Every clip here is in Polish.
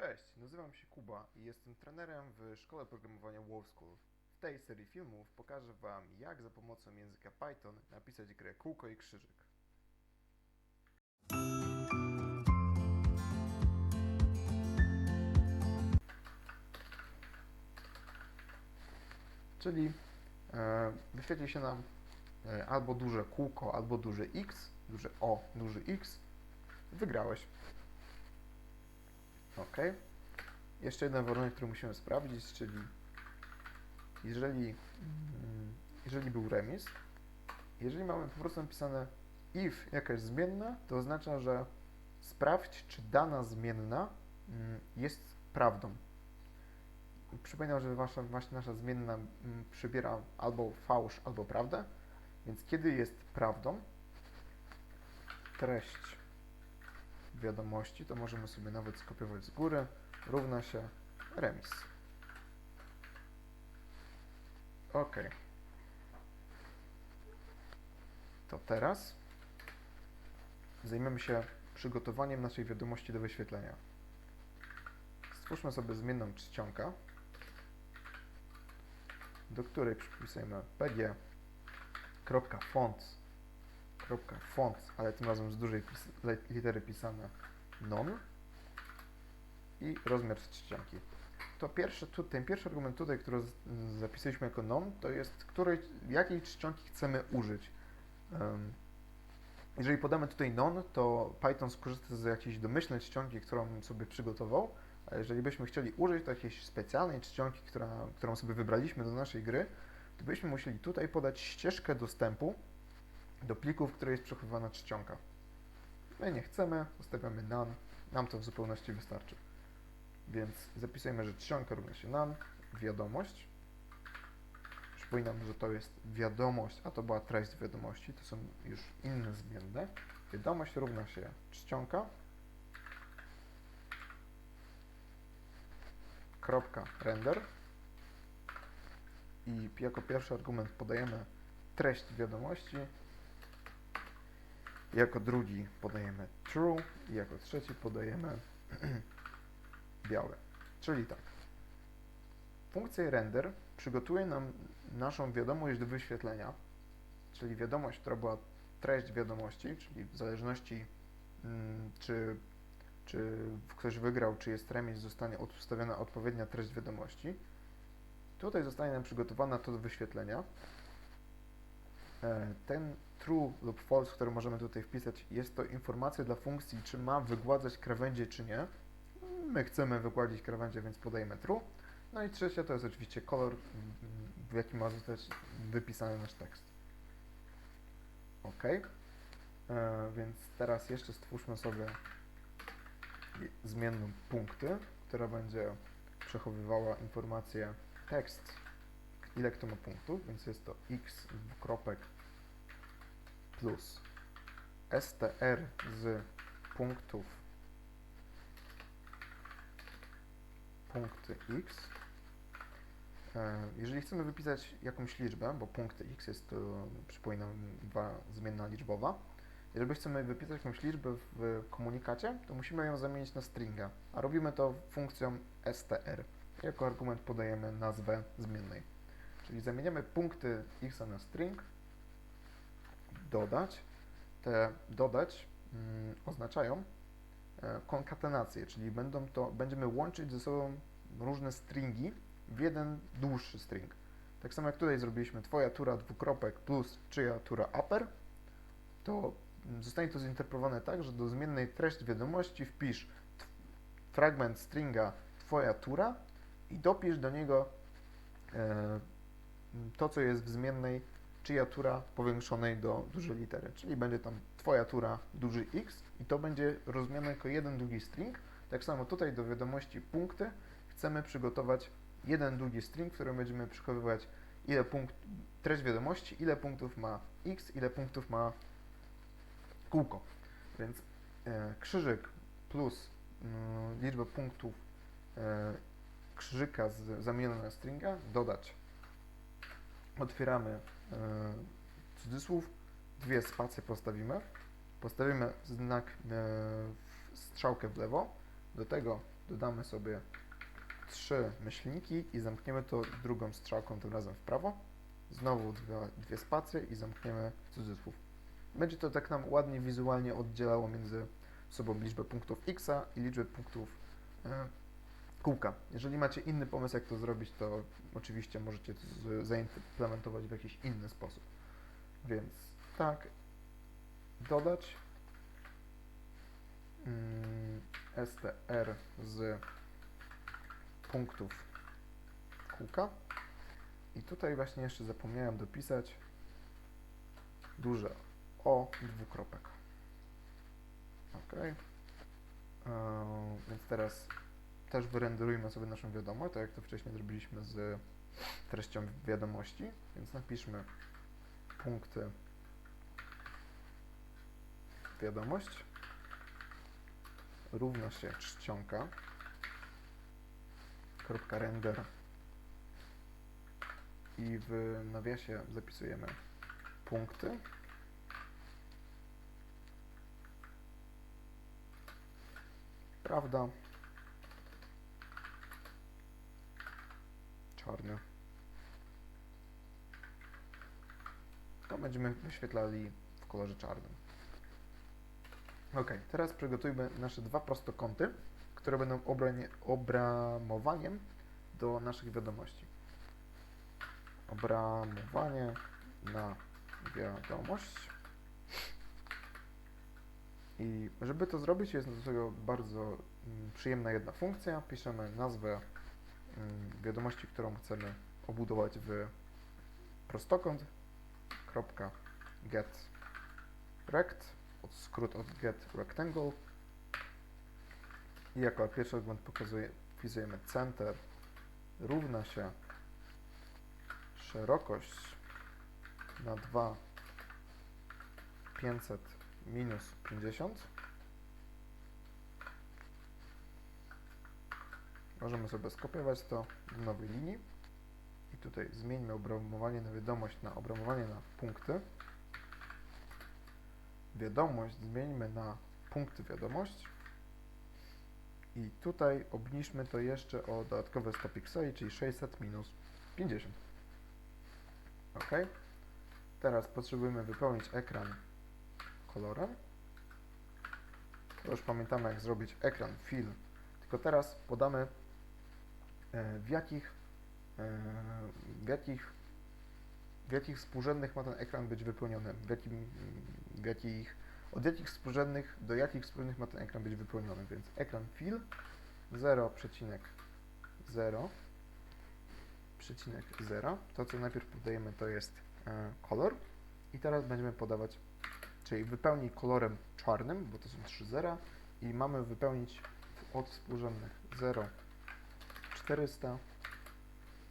Cześć, nazywam się Kuba i jestem trenerem w szkole programowania Wolf School. W tej serii filmów pokażę Wam, jak za pomocą języka Python napisać grę kółko i krzyżyk. Czyli e, wyświetli się nam e, albo duże kółko, albo duże X, duże O, duży X. Wygrałeś. Ok. Jeszcze jeden warunek, który musimy sprawdzić, czyli jeżeli, mm, jeżeli był remis, jeżeli mamy po prostu napisane if jakaś zmienna, to oznacza, że sprawdź, czy dana zmienna mm, jest prawdą. Przypominam, że wasza, właśnie nasza zmienna mm, przybiera albo fałsz, albo prawdę, więc kiedy jest prawdą, treść wiadomości, to możemy sobie nawet skopiować z góry, równa się remis. Ok. To teraz zajmiemy się przygotowaniem naszej wiadomości do wyświetlenia. Stwórzmy sobie zmienną czcionka, do której przypisujemy pg.fonts .fonts, ale tym razem z dużej pis- litery pisane non i rozmiar czcionki. To pierwszy, tu, ten pierwszy argument tutaj, który zapisaliśmy jako non, to jest której, jakiej czcionki chcemy użyć. Em, jeżeli podamy tutaj non, to Python skorzysta z jakiejś domyślnej czcionki, którą sobie przygotował, a jeżeli byśmy chcieli użyć jakiejś specjalnej czcionki, która, którą sobie wybraliśmy do naszej gry, to byśmy musieli tutaj podać ścieżkę dostępu do plików, w której jest przechowywana czcionka. My nie chcemy, zostawiamy none, nam to w zupełności wystarczy. Więc zapisujemy, że czcionka równa się none, wiadomość. Przypominam, że to jest wiadomość, a to była treść wiadomości, to są już inne zmienne. Wiadomość równa się czcionka. Kropka render. I jako pierwszy argument podajemy treść wiadomości, jako drugi podajemy true i jako trzeci podajemy białe. Czyli tak. Funkcja render przygotuje nam naszą wiadomość do wyświetlenia, czyli wiadomość, która była treść wiadomości, czyli w zależności mm, czy, czy ktoś wygrał, czy jest remis, zostanie ustawiona odpowiednia treść wiadomości. Tutaj zostanie nam przygotowana to do wyświetlenia. E, Ten true lub false, który możemy tutaj wpisać, jest to informacja dla funkcji, czy ma wygładzać krawędzie, czy nie. My chcemy wygładzić krawędzie, więc podajemy true. No i trzecia to jest oczywiście kolor, w jakim ma zostać wypisany nasz tekst. OK. E, Więc teraz jeszcze stwórzmy sobie zmienną punkty, która będzie przechowywała informację tekst, ile kto ma punktów, więc jest to x dwukropek plus str z punktów punkty x. E, Jeżeli chcemy wypisać jakąś liczbę, bo punkty x jest to, przypominam, była zmienna liczbowa, jeżeli chcemy wypisać jakąś liczbę w komunikacie, to musimy ją zamienić na stringa, a robimy to funkcją str. Jako argument podajemy nazwę zmiennej. Czyli zamieniamy punkty x na string, dodać. Te dodać mm, oznaczają e, konkatenację, czyli będą to, będziemy łączyć ze sobą różne stringi w jeden dłuższy string. Tak samo jak tutaj zrobiliśmy twoja tura dwukropek plus czyja tura upper, to mm, zostanie to zinterpretowane tak, że do zmiennej treść wiadomości wpisz fragment stringa twoja tura i dopisz do niego e, to, co jest w zmiennej czyja tura powiększonej do dużej litery, czyli będzie tam twoja tura duży x i to będzie rozumiane jako jeden długi string. Tak samo tutaj do wiadomości punkty chcemy przygotować jeden długi string, w którym będziemy przechowywać ile punkt, treść wiadomości, ile punktów ma x, ile punktów ma kółko. Więc e, krzyżyk plus mm, liczba punktów e, krzyżyka z zamieniona na stringa dodać. Otwieramy e, cudzysłów, dwie spacje postawimy, postawimy znak e, strzałkę w lewo, do tego dodamy sobie trzy myślniki i zamkniemy to drugą strzałką, tym razem w prawo. Znowu dwie, dwie spacje i zamkniemy cudzysłów. Będzie to tak nam ładnie wizualnie oddzielało między sobą liczbę punktów x i liczbę punktów e, kółka. Jeżeli macie inny pomysł, jak to zrobić, to oczywiście możecie to zaimplementować w jakiś inny sposób. Więc tak, dodać mm, str z punktów kółka. I tutaj właśnie jeszcze zapomniałem dopisać duże O dwukropek. Ok. Więc teraz też wyrenderujmy sobie naszą wiadomość, tak jak to wcześniej zrobiliśmy z treścią wiadomości. Więc napiszmy punkty wiadomość równa się czcionka kropka render i w nawiasie zapisujemy punkty prawda czarny to będziemy wyświetlali w kolorze czarnym. Ok, teraz przygotujmy nasze dwa prostokąty które będą obranie, obramowaniem do naszych wiadomości. Obramowanie na wiadomość. I żeby to zrobić, jest do tego bardzo mm, przyjemna jedna funkcja. Piszemy nazwę wiadomości, którą chcemy obudować w prostokąt. Kropka get rect, od skrót od get rectangle. I jako pierwszy argument pokazuje, wpisujemy center równa się szerokość na 2 500 minus 50 możemy sobie skopiować to do nowej linii. I tutaj zmieńmy obramowanie na wiadomość na obramowanie na punkty. Wiadomość zmieńmy na punkty wiadomość. I tutaj obniżmy to jeszcze o dodatkowe 100 pikseli, czyli 600 minus 50 OK. Teraz potrzebujemy wypełnić ekran kolorem. To już pamiętamy jak zrobić ekran fill, tylko teraz podamy w jakich e, w jakich w jakich współrzędnych ma ten ekran być wypełniony, w jakim w jakich od jakich współrzędnych do jakich współrzędnych ma ten ekran być wypełniony, więc ekran fill 0,0 przecinek 0. To, co najpierw podajemy, to jest e, kolor. I teraz będziemy podawać, czyli wypełnij kolorem czarnym, bo to są trzy zera. I mamy wypełnić od współrzędnych 0, 400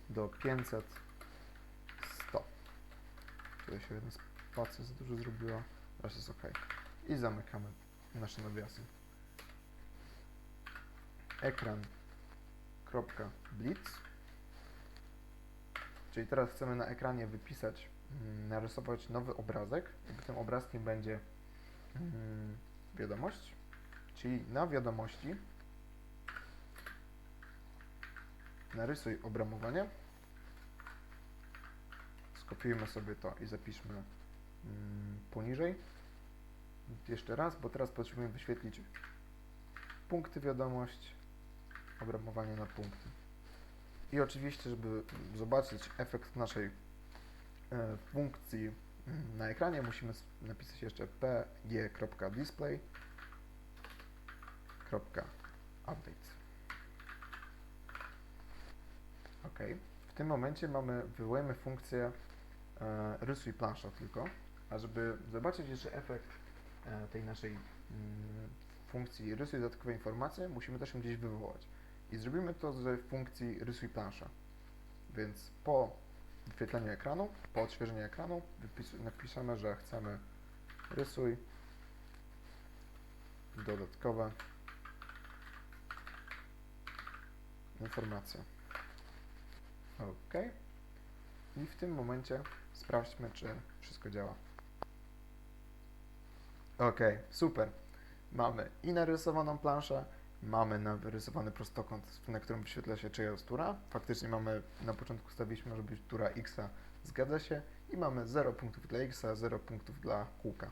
do 500, 100. Tutaj się jedna spacja za dużo zrobiła. Teraz jest OK. I zamykamy nasze nawiasy. Ekran kropka blitz Czyli teraz chcemy na ekranie wypisać, mm, narysować nowy obrazek. Tym obrazkiem będzie mm, wiadomość. Czyli na wiadomości narysuj obramowanie. Skopiujmy sobie to i zapiszmy mm, poniżej. Jeszcze raz, bo teraz potrzebujemy wyświetlić punkty wiadomość, obramowanie na punkty. I oczywiście, żeby zobaczyć efekt naszej e, funkcji mm, na ekranie, musimy napisać jeszcze pg.display Ok. W tym momencie mamy, wywołujemy funkcję e, rysuj plansza tylko, a żeby zobaczyć jeszcze efekt e, tej naszej mm, funkcji rysuj dodatkowe informacje, musimy też ją gdzieś wywołać. I zrobimy to z funkcji rysuj plansza. Więc po wyświetleniu ekranu, po odświeżeniu ekranu napiszemy, że chcemy rysuj dodatkowe informacje. OK. I w tym momencie sprawdźmy, czy wszystko działa. OK, super. Mamy i narysowaną planszę, mamy na wyrysowany prostokąt, na którym wyświetla się czyja jest tura. Faktycznie mamy, na początku stawiliśmy, że być tura x, zgadza się, i mamy 0 punktów dla x, 0 punktów dla kółka.